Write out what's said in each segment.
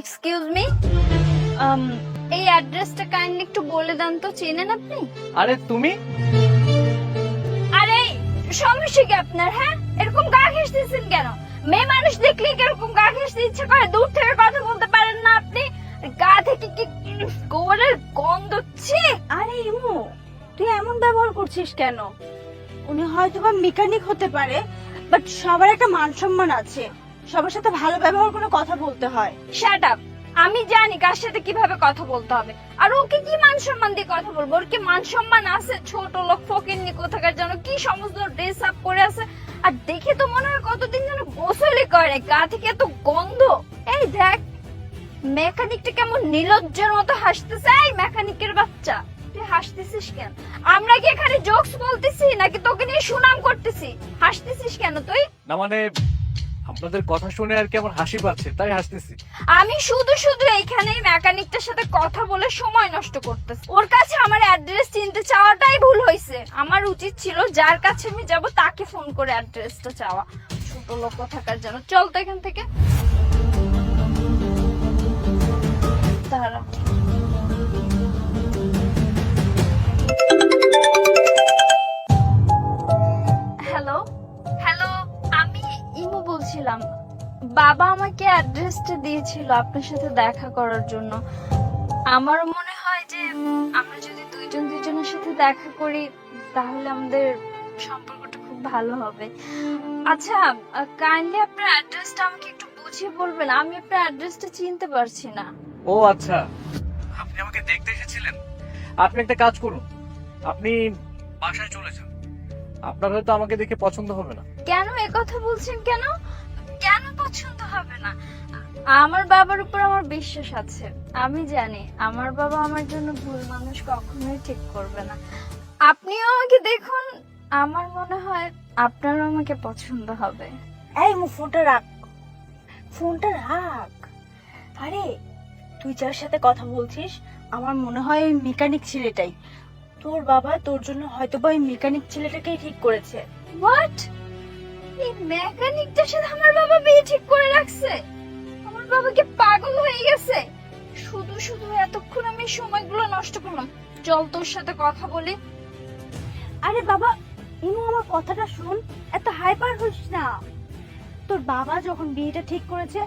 Excuse me Um, এই অ্যাড্রেসটা kindly একটু বলে দেন তো চেনেন আপনি? আরে তুমি? আরে সমস্যা কি আপনার হ্যাঁ? এরকম গা ঘেঁষতেছেন কেন? মেয়ে মানুষ দেখলে কীরকম গা ঘেঁষতে ইচ্ছে করে? দূর থেকে কথা বলতে পারেন না আপনি? গা থেকে কি গোবরের গন্ধ? ছি! আরে ইমু তুই এমন ব্যবহার করছিস কেন? উনি হয়তো বা মেকানিক হতে পারে বাট সবার একটা মান সম্মান আছে। সবার সাথে ভালো ব্যবহার করে কথা বলতে হয়। শাট আপ আমি জানি কার সাথে কীভাবে কথা বলতে হবে। আর ওকে কি মান সম্মান দিয়ে কথা বলব? ওর কি মান সম্মান আছে? ছোট লোক ফকিরনি কোথাকার যেন কি সমস্ত ড্রেস আপ করে আছে? আর দেখে তো মনে হয় কতদিন যেন গোসলই করে। গা থেকে এত গন্ধ। এই দেখ মেকানিকটা কেমন নির্লজ্জের মতো হাসতেছে। এই মেকানিকের বাচ্চা তুই হাসতেছিস কেন? আমরা কি এখানে জোকস বলতেছি? নাকি তোকে নিয়ে সুনাম করতেছি? হাসতেছিস কেন তুই? না মানে আপনাদের কথা শুনে আর কি আমার হাসি পাচ্ছে, তাই হাসতেছি। আমি শুধু শুধু এইখানে মেকানিকটার সাথে কথা বলে সময় নষ্ট করতেছি। ওর কাছে আমার অ্যাড্রেস চিনতে চাওয়াটাই ভুল হয়েছে। আমার উচিত ছিল যার কাছে আমি যাব তাকে ফোন করে অ্যাড্রেসটা চাওয়া। ছোট লোক থাকার জন্য চল তো এখান থেকে। দাঁড়া। বলছিলাম, বাবা আমাকে অ্যাড্রেসটা দিয়েছিল আপনার সাথে দেখা করার জন্য। আমার মনে হয় যে আমরা যদি দুইজন দুইজনের সাথে দেখা করি, তাহলে আমাদের সম্পর্কটা খুব ভালো হবে। আচ্ছা কাইন্ডলি আপনার অ্যাড্রেসটা আমাকে একটু বুঝিয়ে বলবেন। আমি আপনার অ্যাড্রেসটা চিনতে পারছি না। ও আচ্ছা। আপনি আমাকে দেখতে এসেছিলেন? আপনি একটা কাজ করুন। আপনি বাসায় চলে যান। আপনার হয়তো আমাকে দেখে পছন্দ হবে না। কেন এ কথা বলছেন কেন? কেন পছন্দ হবে না? আমার বাবার উপর আমার বিশ্বাস আছে আমি জানি। আমার বাবা আমার জন্য ভুল মানুষ কখনোই ঠিক করবে না। আপনিও আমাকে দেখুন আমার মনে হয় আপনারও আমাকে পছন্দ হবে। এই মু ফোনটা রাখ। ফোনটা রাখ। আরে তুই যার সাথে কথা বলছিস আমার মনে হয় ওই মেকানিক ছেলেটাই। তোর বাবা তোর জন্য হয়তো বা ওই মেকানিক ছেলেটাকেই ঠিক করেছে। হোয়াট এই মেকানিকটার সাথে আমার বাবা বিয়ে ঠিক করে রাখছে? আমার বাবা কি পাগল হয়ে গেছে? শুধু শুধু এতক্ষণ আমি সময়গুলো নষ্ট করলাম। চল তোর সাথে কথা বলি। আরে বাবা ইমু আমার কথাটা শুন। এত হাইপার হইস না। তোর বাবা যখন বিয়েটা ঠিক করেছে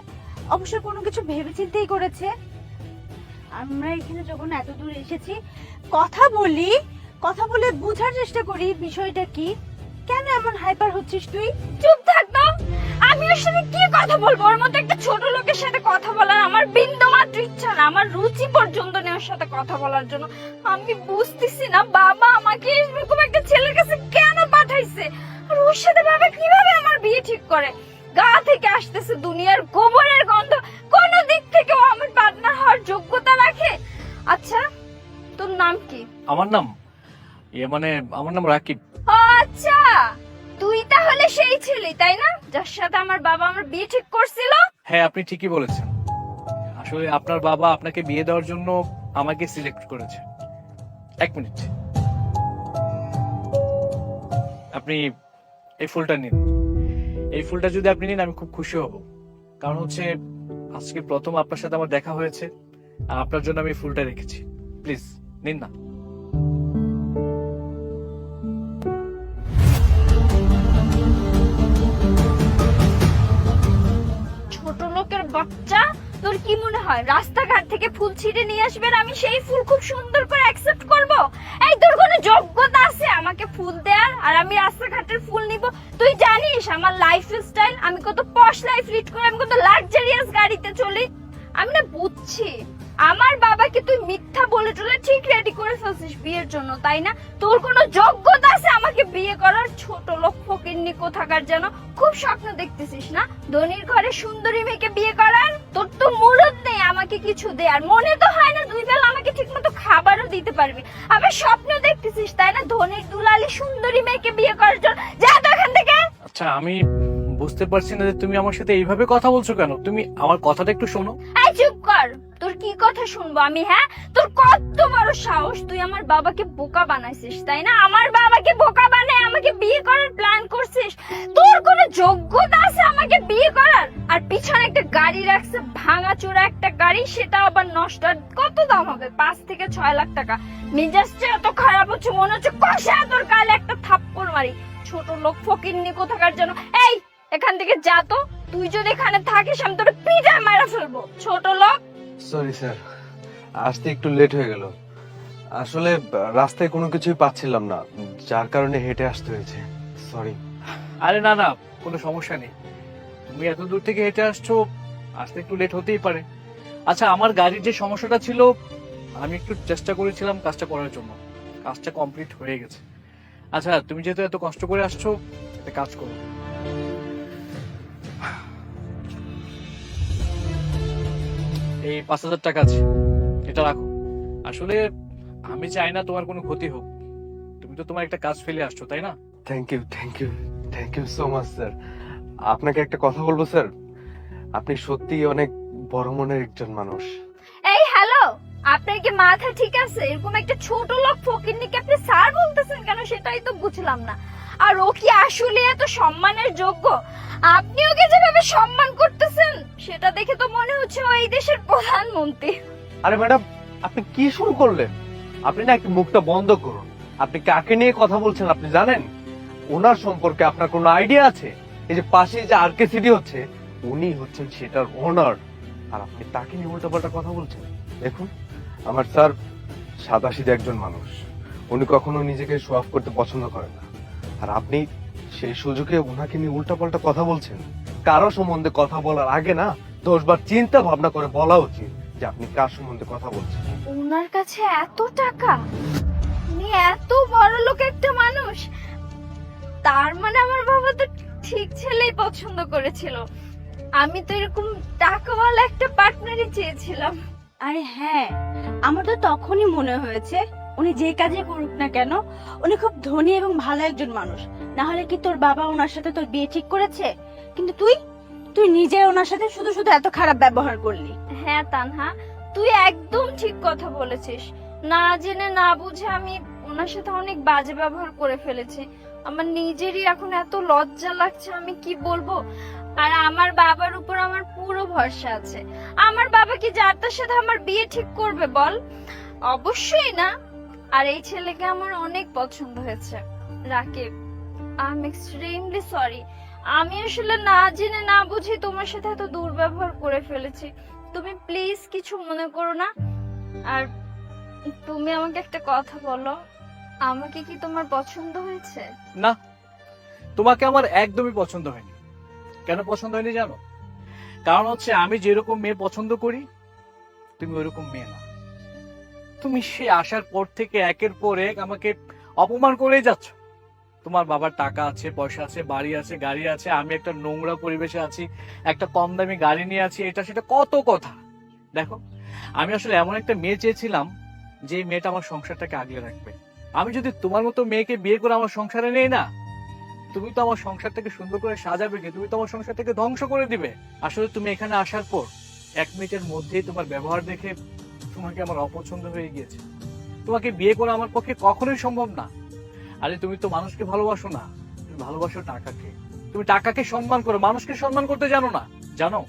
অবশ্যই কোনো কিছু ভেবেচিন্তেই করেছে। আমরা এখানে যখন এত দূর এসেছি, কথা বলি, কথা বলে বোঝার চেষ্টা করি বিষয়টা কি। কেন এমন হাইপার হচ্ছিস তুই? চুপ থাক আমি ওর সাথে কি কথা বলব? ওর মতো একটা ছোট লোকের সাথে কথা বলার আমার বিন্দু মাত্র ইচ্ছা না। আমার রুচি পর্যন্ত নেই ওর সাথে কথা বলার জন্য। আমি বুঝতেছি না, বাবা আমাকে এরকম একটা ছেলের কাছে কেন পাঠাইছে? আর ওর সাথে বাবা কীভাবে আমার বিয়ে ঠিক করে? গা থেকে আসতেছে দুনিয়ার গোবরের গন্ধ। কোন দিক থেকে ও আমার পার্টনার হওয়ার যোগ্যতা রাখে আচ্ছা তোর নাম কি? আমার নাম ইয়ে মানে আমার নাম রাকিব। ও আচ্ছা। তুই তাহলে সেই ছেলে তাই না? যার সাথে আমার বাবা আমার বিয়ে ঠিক করছিল? হ্যাঁ আপনি ঠিকই বলেছেন। আসলে আপনার বাবা আপনাকে বিয়ে দেওয়ার জন্য আমাকে সিলেক্ট করেছে। এক মিনিট। আপনি এই ফুলটা নিন। এই ফুলটা যদি আপনি নিন আমি খুব খুশি হব। কারণ হচ্ছে আজকে প্রথম আপনার সাথে আমার দেখা হয়েছে। আর আপনার জন্য আমি ফুলটা রেখেছি। প্লিজ, নিন না। ছোট লোকের বাচ্চা? তোর কি মনে হয়, রাস্তাঘাট থেকে ফুল ছিঁড়ে নিয়ে আসবে আমি সেই ফুল খুব সুন্দর করে অ্যাকসেপ্ট করব? এই তোর কোনো যোগ্যতা আছে? আমাকে ফুল দেওয়ার আর আমি রাস্তাঘাটের ফুল নিব। তুই জানিস, আমার লাইফ স্টাইল আমি কত পশ লাইফ লিড করি, আমি কত লাক্সারিয়াস গাড়িতে চলি। আমি না বুঝছি। আমার বাবাকে তুই মিথ্যা বলে টলে ঠিক রেডি করে ফেলছিস বিয়ের জন্য, তাই না? তোর কোনো যোগ্যতা আছে আমাকে বিয়ে করার? ছোট লোক ফকিরনি কোথাকার যেন? খুব স্বপ্ন দেখতেছিস না? ধনির ঘরে সুন্দরী মেয়েকে বিয়ে করার? তোর তো মুরত নেই আমাকে কিছু দে আর মনে তো হয় না দুই বেলা আমাকে ঠিকমতো খাবারও দিতে পারবি। আবার স্বপ্ন দেখতেছিস, তাই না? ধনির দুলালি সুন্দরী মেয়েকে বিয়ে করার জন্য। যা তো এখান থেকে। আচ্ছা আমি বুঝতে পারছি না যে তুমি আমার সাথে এইভাবে কথা বলছো কেন? তুমি আমার কথাটা একটু শোনো। এই চুপ কর। তোর কি কথা শুনব আমি হ্যাঁ? তোর কত বড় সাহস তুই আমার বাবাকে বোকা বানাইছিস, তাই না? আমার বাবাকে বোকা বানায় আমাকে বিয়ে করার প্ল্যান করছিস। তোর কোনো যোগ্যতা আছে আমাকে বিয়ে করার? আর পিছনে একটা গাড়ি রাখছে ভাঙা চোরা একটা গাড়ি সেটা আবার নষ্ট। কত দাম হবে? পাঁচ থেকে ছয় লাখ টাকা। মেজাজটা এত খারাপ হচ্ছে, মনে হচ্ছে কষা তোর কালে একটা থাপ্পড় মারি। ছোট লোক ফকিরনি কোথাকার জন্য এই এখান থেকে যা তো। তুই যদি এখানে থাকিস আমি তোর পিঠা মারা ফেলব। ছোট লোক। সরি স্যার আসতে একটু লেট হয়ে গেল। আসলে রাস্তায় কোনো কিছুই পাচ্ছিলাম না। যার কারণে হেঁটে আসতে হয়েছে। সরি আরে না না কোনো সমস্যা নেই। তুমি এত দূর থেকে হেঁটে আসছো আসতে একটু লেট হতেই পারে। আচ্ছা আমার গাড়ির যে সমস্যাটা ছিল আমি একটু চেষ্টা করেছিলাম কাজটা করার জন্য। কাজটা কমপ্লিট হয়ে গেছে। আচ্ছা তুমি যেহেতু এত কষ্ট করে আসছো একটা কাজ করো। এই পাঁচ হাজার টাকা আছে। এটা রাখো। আসলে আমি চাই না তোমার কোনো ক্ষতি হোক। তুমি তো তোমার একটা কাজ ফেলে আসছো তাই না? Thank you thank you thank you so much sir আপনাকে একটা কথা বলব স্যার আপনি সত্যি অনেক বড় মনের একজন মানুষ। এই হ্যালো আপনার কি মাথা ঠিক আছে? এরকম একটা ছোট লোক ফকিরনিকে আপনি স্যার বলতেছেন কেন? সেটাই তো বুঝলাম না। আর ও কি আসলে এত সম্মানের যোগ্য? আপনি ওকে যেভাবে সম্মান করতেছেন, সেটা দেখে তো মনে হচ্ছে ও এই দেশের প্রধানমন্ত্রী। আরে ম্যাডাম, আপনি কি শুরু করলেন? আপনি না একটু মুখটা বন্ধ করুন। আপনি কাকে নিয়ে কথা বলছেন আপনি জানেন? ওনার সম্পর্কে আপনার কোনো আইডিয়া আছে? এই যে পাশে যে আরকে সিটি হচ্ছে, উনি হচ্ছেন সেটার ওনার। আর আপনি তাকে নিয়ে উল্টাপাল্টা কথা বলছেন? দেখুন, আমার স্যার সাদাসিধে একজন মানুষ। উনি কখনো নিজেকে শো অফ করতে পছন্দ করেন না। আর আপনি সেই সুযোগে ওনাকে নিয়ে উল্টাপাল্টা কথা বলছেন। কারও সম্বন্ধে কথা বলার আগে না দশবার চিন্তা ভাবনা করে বলা উচিত যে আপনি কার সম্বন্ধে কথা বলছেন। ওনার কাছে এত টাকা? উনি এত বড় লোক একটা মানুষ? তার মানে আমার বাবা তো ঠিক ছেলেই পছন্দ করেছিল। আমি তো এরকম টাকাওয়ালা একটা পার্টনারই চেয়েছিলাম। আরে হ্যাঁ আমার তো তখনই মনে হয়েছে উনি যে কাজে করুক না কেন, উনি খুব ধনী এবং ভালো একজন মানুষ। না হলে কি তোর বাবা ওনার সাথে তোর বিয়ে ঠিক করেছে? কিন্তু তুই তুই নিজে ওনার সাথে শুধু শুধু এত খারাপ ব্যবহার করলি। হ্যাঁ তানহা, তুই একদম ঠিক কথা বলেছিস। না জেনে না বুঝে আমি ওনার সাথে অনেক বাজে ব্যবহার করে ফেলেছি। আমার নিজেরই এখন এত লজ্জা লাগছে, আমি কি বলব? আর আমার বাবার উপর আমার পুরো ভরসা আছে। আমার বাবা কি যার তার সাথে আমার বিয়ে ঠিক করবে বল? অবশ্যই না। আর এই ছেলেকে আমার অনেক পছন্দ হয়েছে। Rakib I am extremely sorry আমি আসলে না জেনে, না বুঝে তোমার সাথে এত দুর্ব্যবহার করে ফেলেছি। তুমি প্লিজ কিছু মনে করো না। আর তুমি আমাকে একটা কথা বলো। আমাকে কি তোমার পছন্দ হয়েছে? না, তোমাকে আমার একদমই পছন্দ হয়নি। কেন পছন্দ হয়নি জানো? কারণ হচ্ছে আমি যেরকম মেয়ে পছন্দ করি, তুমি ওইরকম মেয়ে না। তুমি সে আসার পর থেকে একের পর এক আমাকে অপমান করেই যাচ্ছ। তোমার বাবার টাকা আছে, পয়সা আছে, বাড়ি আছে, গাড়ি আছে, আমি একটা নোংরা পরিবেশে আছি, একটা কম দামি গাড়ি নিয়ে আছি, এটা সেটা কত কথা? দেখো, আমি আসলে এমন একটা মেয়ে চেয়েছিলাম যে মেয়েটা আমার সংসারটাকে আগলে রাখবে। আমি যদি তোমার মতো মেয়েকে বিয়ে করে আমার সংসারে নেই না, তুমি তো আমার সংসারটাকে সুন্দর করে সাজাবে কি? তুমি তো আমার সংসারটাকে ধ্বংস করে দিবে। আসলে তুমি এখানে আসার পর এক মিনিটের মধ্যেই তোমার ব্যবহার দেখে তোমাকে আমার অপছন্দ হয়ে গিয়েছে। তোমাকে বিয়ে করা আমার পক্ষে কখনোই সম্ভব না। আরে, তুমি তো মানুষকে ভালোবাসো না। তুমি ভালোবাসো টাকাকে। তুমি টাকাকে সম্মান করো, মানুষকে সম্মান করতে জানো না। জানো,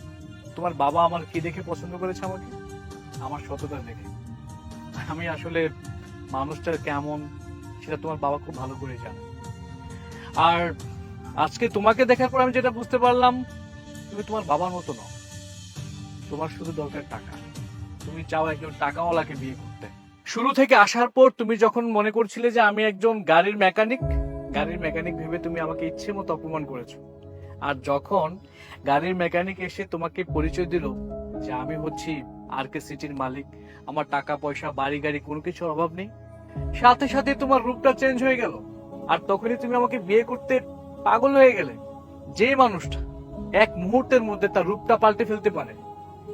তোমার বাবা আমার কি দেখে পছন্দ করেছে আমাকে? আমার সততা দেখে। আমি আসলে মানুষটা কেমন, সেটা তোমার বাবা খুব ভালো করে জানে। আর আজকে তোমাকে দেখার পর আমি যেটা বুঝতে পারলাম, তুমি তোমার বাবার মতো নও। তোমার শুধু দরকার টাকা। তুমি চাও একজন টাকাওয়ালাকে বিয়ে করতে। শুরু থেকে আসার পর তুমি যখন মনে করছিলে যে আমি একজন গাড়ির মেকানিক গাড়ির মেকানিক ভেবে তুমি আমাকে ইচ্ছে মতো অপমান করেছ। আর যখন গাড়ির মেকানিক এসে তোমাকে পরিচয় দিল যে আমি হচ্ছি আর কে সিটির মালিক, আমার টাকা পয়সা, বাড়ি গাড়ি কোনো কিছুর অভাব নেই, সাথে সাথে তোমার রূপটা চেঞ্জ হয়ে গেল। আর তখনই তুমি আমাকে বিয়ে করতে পাগল হয়ে গেলে। যে মানুষটা এক মুহূর্তের মধ্যে তার রূপটা পাল্টে ফেলতে পারে।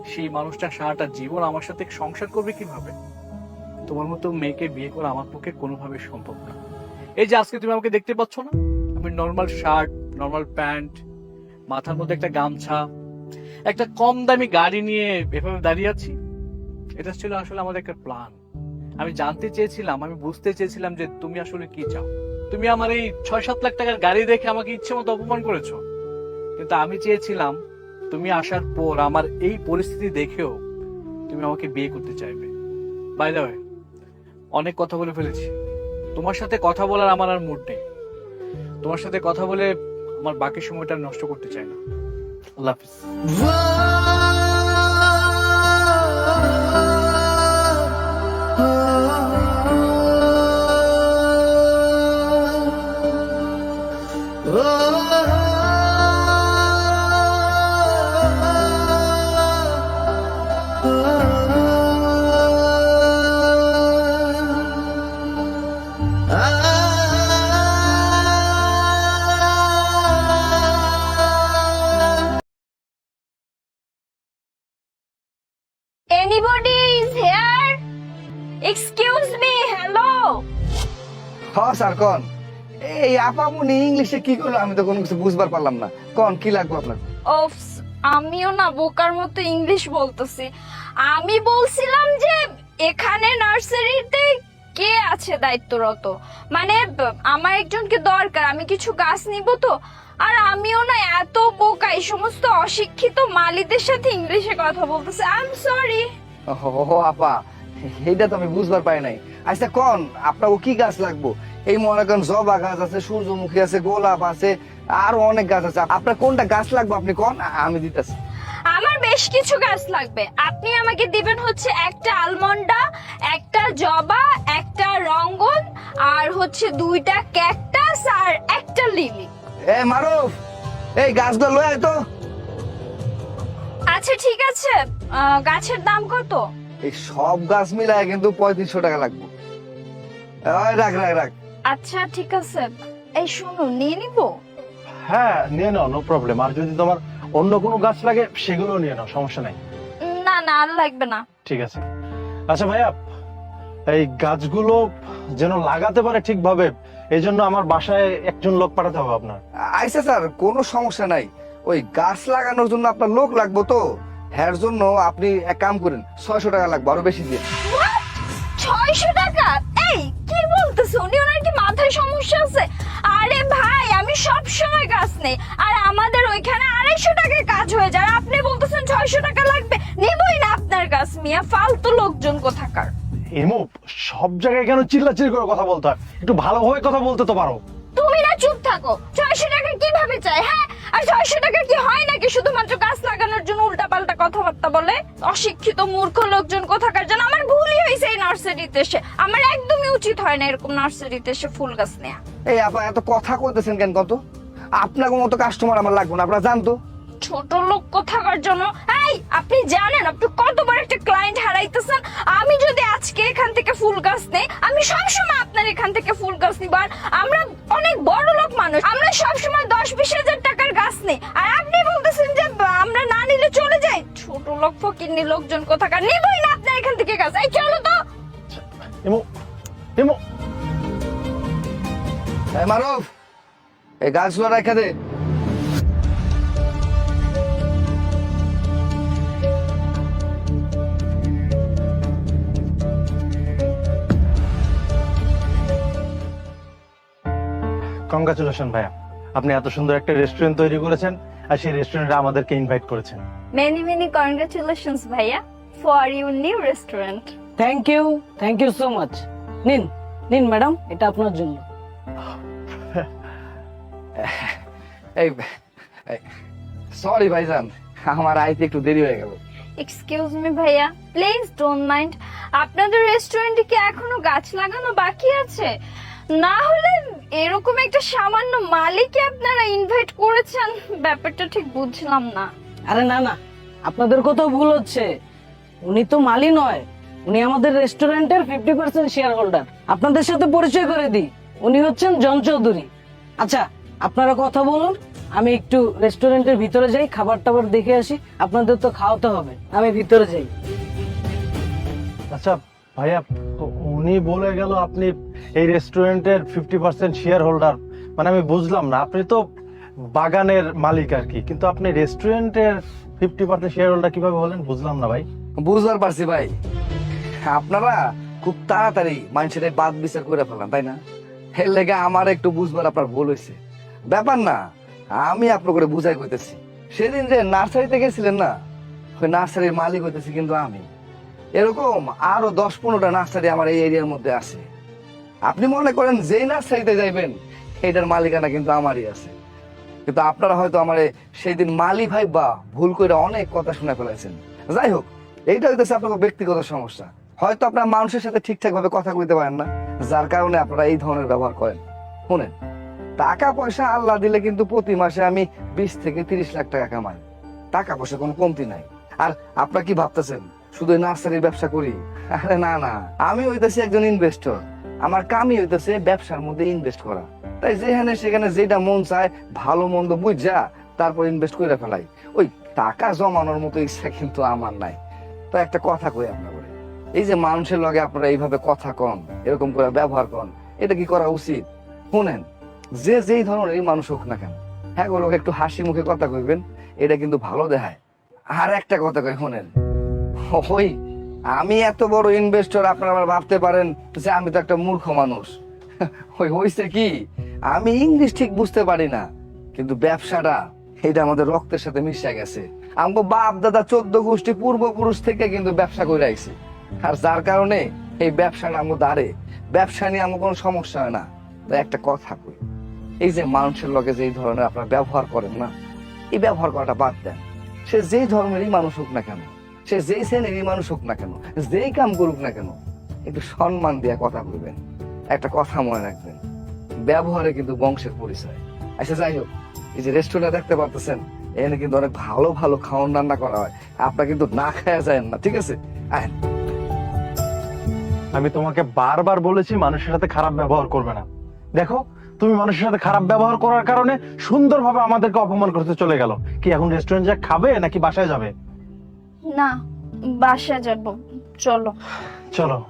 সেই মানুষটা সারাটা জীবন আমার সাথে সংসার করবে কীভাবে? তোমার মতো মেয়েকে বিয়ে করা আমার পক্ষে কোনোভাবে সম্ভব না। এই যে আজকে তুমি আমাকে দেখতে পাচ্ছ না? আমি নর্মাল শার্ট নর্মাল প্যান্ট মাথার মধ্যে একটা গামছা, একটা কম দামি গাড়ি নিয়ে এভাবে দাঁড়িয়ে আছি। এটা ছিল আসলে আমাদের একটা প্ল্যান আমি জানতে চেয়েছিলাম, আমি বুঝতে চেয়েছিলাম যে তুমি আসলে কি চাও। তুমি আমার এই ছয় সাত লাখ টাকার গাড়ি দেখে আমাকে ইচ্ছে মতো অপমান করেছ। কিন্তু আমি চেয়েছিলাম তুমি আসার পর আমার এই পরিস্থিতি দেখেও তুমি আমাকে বিয়ে করতে চাইবে। বাই দ্য ওয়ে অনেক কথা বলে ফেলেছি। তোমার সাথে কথা বলার আমার আর মুড নেই। তোমার সাথে কথা বলে আমার বাকি সময়টা নষ্ট করতে চাই না। আল্লাহ হাফিজ। এক্সকিউজ মি হ্যালো হ স্যার কন। এই আপামনি ইংলিশে কি করল আমি তো কোনো কিছু বুঝবার পারলাম না। কন কি লাগবে আপনার? ওফ আমিও না বোকার মতো ইংলিশ বলতেছি। আমি বলছিলাম যে এখানে নার্সারিতে কে আছে দায়িত্বরত? মানে আমার একজনকে দরকার আমি কিছু গাছ নিব তো। আর আমিও না এত বোকা এই সমস্ত অশিক্ষিত মালিদের সাথে ইংলিশে কথা বলতেছি। আই এম সরি ও আপা এইটা তো আমি বুঝবার পাই নাই। আচ্ছা কন আপনার কি গাছ লাগবো? এই মনে করেন জবা গাছ আছে সূর্যমুখী আছে গোলাপ আছে আরও অনেক গাছ আছে। আপনার কোনটা গাছ লাগবে আপনি কন? আমি দিতেছি। আমার বেশ কিছু গাছ লাগবে। আপনি আমাকে দিবেন হচ্ছে একটা আলমন্ডা একটা জবা একটা রঙ্গন আর হচ্ছে দুইটা ক্যাকটাস আর একটা লিলি। এ মারুফ এই গাছগুলো লয়ে তো। আচ্ছা ঠিক আছে। গাছের দাম কত? এই সব গাছ মিলায় কিন্তু পঁয়ত্রিশশো টাকা লাগবে। রাখ রাখ রাখ। আচ্ছা ঠিক আছে। এই শুনুন নিয়ে নিবো? হ্যাঁ নিয়ে নাও নো প্রবলেম আর যদি তোমার অন্য কোনো গাছ লাগে সেগুলো নিয়ে নাও সমস্যা নাই। না না আর লাগবে না। ঠিক আছে। আচ্ছা ভাইয়া এই গাছগুলো যেন লাগাতে পারে ঠিকভাবে এই জন্য আমার বাসায় একজন লোক পাঠাতে হবে আপনার। আচ্ছা স্যার কোনো সমস্যা নাই। ওই গাছ লাগানোর জন্য আপনার লোক লাগবে তো। হ্যার জন্য আপনি এক কাম করেন ছয়শো টাকা লাগবে আরও বেশি দিয়ে। ছয়শো টাকা? এই কি বলতেছে? উনি ওনার কি মাথায় সমস্যা আছে? আরে ভাই আমি সব সময় গাছ নেই। আর আমাদের ওইখানে আড়াইশো টাকায় কাজ হয়ে যায়। আপনি বলতেছেন ছয়শো টাকা লাগবে। নিবই না আপনার কাজ মিয়া। ফালতু লোকজন কোথাকার? এমো সব জায়গায় কেন চিল্লাচিল্লি করে কথা বলতে হয়? একটু ভালোভাবে কথা বলতে তো পারো। তুমি না চুপ থাকো। ছয়শো টাকা কীভাবে চাই? হ্যাঁ আর ছয়শো টাকা কি হয় নাকি? শুধুমাত্র গাছ লাগানোর জন্য উল্টাপাল্টা কথাবার্তা বলে? অশিক্ষিত মূর্খ লোকজন কোথাকার জন্য আমার ভুলই হয়েছে এই নার্সারিতে এসে। আমার একদমই উচিত হয় না এরকম নার্সারিতে এসে ফুল গাছ নেওয়া এই আপা, এত কথা কইতেছেন কেন কত? আপনার মতো কাস্টমার আমার লাগবে না, আপনারা জানতো? ছোট লোক কোথাকার জন্য? এই আপনি জানেন আপনি কতবার একটা ক্লায়েন্ট হারাইতেছেন? আমি যদি আজকে এখান থেকে ফুল গাছ নেই আমি সবসময় আপনার এখান থেকে ফুল গাছ নিব। আর আমরা অনেক বড় লোক মানুষ আমরা সবসময় দশ বিশ হাজার টাকার গাছ নেই। আর আপনি বলতেছেন যে আমরা না নিলে চলে যাই। ছোট লোক ফকিরনি লোকজন কোথাকার? নিবই না আপনার এখান থেকে গাছ। এই চলো তো? এমো এমো এই এই গাছগুলো রেখে দে। কংগ্রাচুলেশন ভাইয়া। আপনি এত সুন্দর একটা রেস্টুরেন্ট তৈরি করেছেন আর সেই রেস্টুরেন্টে আমাদেরকে ইনভাইট করেছেন। মেনি মেনি কংগ্রেচুলেশনস ভাইয়া for your new restaurant thank you thank you so much নিন নিন ম্যাডাম এটা আপনার জন্য। এই সরি ভাইজান আমার আইতে একটু দেরি হয়ে গেল। এক্সকিউজ মি ভাইয়া প্লিজ ডোন্ট মাইন্ড আপনাদের রেস্টুরেন্টে কি এখনও গাছ লাগানো বাকি আছে? না হলে এরকম একটা সামান্য মালিকই আপনারা ইনভাইট করেছেন ব্যাপারটা ঠিক বুঝলাম না। আরে না না আপনাদের কোথাও ভুল হচ্ছে। উনি তো মালি নয় উনি আমাদের রেস্টুরেন্টের ফিফটি পার্সেন্ট শেয়ার হোল্ডার আপনাদের সাথে পরিচয় করে দিই উনি হচ্ছেন জন চৌধুরী। আচ্ছা আপনারা কথা বলুন আমি একটু রেস্টুরেন্টের ভিতরে যাই খাবার টাবার দেখে আসি আপনাদের তো খাওয়াতে হবে আমি ভিতরে যাই। আচ্ছা ভাইয়া উনি বলে গেল, আপনি এই রেস্টুরেন্টের ফিফটি পার্সেন্ট শেয়ার হোল্ডার মানে আমি বুঝলাম না, আপনি তো বাগানের মালিক আর কি, কিন্তু আপনি রেস্টুরেন্টের ফিফটি পার্সেন্ট শেয়ার হোল্ডার কীভাবে হলেন বুঝলাম না ভাই। বুঝবার পারছি ভাই। আপনারা খুব তাড়াতাড়ি মানুষের বাদ বিচার করে ফেলান, তাই না? এর লেগে আমার একটু বুঝবার আপনার ভুল হয়েছে। ব্যাপার না, আমি আপনার করে বুঝাই কইতেছি। সেদিন যে নার্সারিতে গেছিলেন না, ওই নার্সারির মালিক হইতেছি কিন্তু আমি। এরকম আরও দশ পনেরোটা নার্সারি আমার এই এরিয়ার মধ্যে আছে। আপনি মনে করেন যেই নার্সারিতে যাইবেন এটার মালিকানা কিন্তু আমারই আছে। কিন্তু আপনারা হয়তো আমার সেই দিন মালি ভাই বা ভুল করে অনেক কথা শুনে ফেলেছেন। যাই হোক, এইটা হইতেছে আপনার ব্যক্তিগত সমস্যা। হয়তো আপনার মানুষের সাথে ঠিকঠাক ভাবে কথা বলতে পারেন না, যার কারণে আপনারা এই ধরনের ব্যবহার করেন। শুনেন, টাকা পয়সা আল্লাহ দিলে কিন্তু প্রতি মাসে আমি বিশ থেকে তিরিশ লাখ টাকা কামাই। টাকা পয়সা কোনো কমতি নাই। আর আপনারা কি ভাবতেছেন? শুধু নার্সারির ব্যবসা করি? আরে না না। আমি হইতেছি একজন ইনভেস্টর আমার কামই হইতেছে ব্যবসার মধ্যে ইনভেস্ট করা। তাই যেখানে সেখানে যেটা মন চায়, ভালো মন্দ বুঝা, তারপর ইনভেস্ট করে ফেলাই। ওই টাকা জমানোর মতো ইচ্ছা কিন্তু আমার নাই। তো একটা কথা কই আপনার। বলে এই যে মানুষের লগে আপনারা এইভাবে কথা কন, এরকম করে ব্যবহার কন, এটা কি করা উচিত? শুনেন, যে যেই ধরনেরই মানুষ হোক না কেন হ্যাঁ লগে একটু হাসি মুখে কথা কইবেন, এটা কিন্তু ভালো দেখায়। আর একটা কথা কই, শুনেন। ওই আমি এত বড় ইনভেস্টর আপনারা আবার ভাবতে পারেন যে আমি তো একটা মূর্খ মানুষ। ওই হয়েছে কি? আমি ইংলিশ ঠিক বুঝতে পারি না, কিন্তু ব্যবসাটা, এটা আমাদের রক্তের সাথে মিশে গেছে। আমগো বাপ, দাদা, চোদ্দ গোষ্ঠী পূর্বপুরুষ থেকে কিন্তু ব্যবসা করে আইছি। আর যার কারণে এই ব্যবসাটা আমগো দাঁড়ে। ব্যবসা নিয়ে আমার কোনো সমস্যা হয় না। তো একটা কথা কই, এই যে মানুষের লগে যে ধরনের আপনারা ব্যবহার করেন না, এই ব্যবহার করাটা বাদ দেন। সে যেই ধর্মেরই মানুষ হোক না কেন সে যেই শ্রেণীরই মানুষ হোক না কেন, যেই কাম করুক না কেন, একটু সম্মান দিয়ে কথা বলবেন, একটা কথা মনে রাখবেন। ব্যবহারে কিন্তু বংশের পরিচয়। আচ্ছা যাই হোক, এই যে রেস্টুরেন্ট দেখতে পারতেছেন, এখানে কিন্তু অনেক ভালো ভালো খাওয়ান রান্না করা হয়। আপনার কিন্তু না খাওয়া যায় না, ঠিক আছে? আমি তোমাকে বারবার বলেছি, মানুষের সাথে খারাপ ব্যবহার করবে না। দেখো, তুমি মানুষের সাথে খারাপ ব্যবহার করার কারণে সুন্দরভাবে আমাদেরকে অপমান করতে চলে গেল। কি, এখন রেস্টুরেন্ট যা খাবে নাকি বাসায় যাবে? না বাসা যাব। চলো। চলো।